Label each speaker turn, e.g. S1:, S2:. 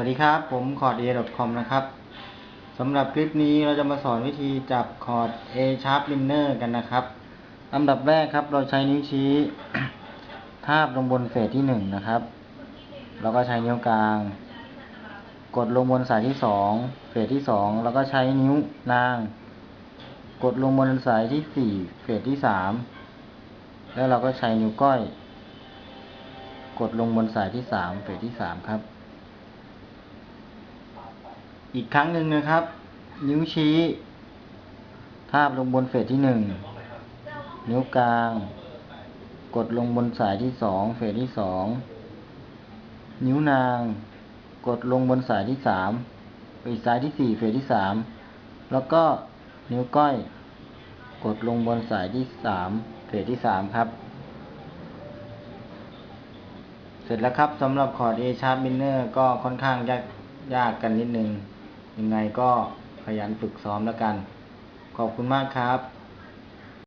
S1: วัสดีครับ ผมคอร์ด A.com นะครับสำหรับคลิปนี้เราจะมาสอนวิธีจับคอร์ด A sharp minor กันนะครับอันดับแรกครับเราใช้นิ้วชี้ทาบลงบนเฟสที่หนึ่งนะครับ แล้วก็ใช้นิ้วกลาง กดลงบนสายที่สองเฟสที่สองแล้วก็ใช้นิ้วนาง กดลงบนสายที่สี่เฟสที่สามแล้วเราก็ใช้นิ้วก้อย กดลงบนสายที่สามเฟสที่สามครับ อีกครั้งหนึ่งนะครับ นิ้วชี้ ทาบลงบนเฟสที่หนึ่งนิ้วกลาง กดลงบนสายที่สองเฟสที่สองนิ้วนาง กดลงบนสายที่สามอีกสายที่สี่เฟสที่สามแล้วก็นิ้วก้อย กดลงบนสายที่สามเฟสที่สามครับ เสร็จแล้วครับสำหรับคอร์ด A sharp minor ก็ค่อนข้างยากยากกันนิดนึง ยังไงก็ขยันฝึกซ้อมแล้วกัน ขอบคุณมากครับ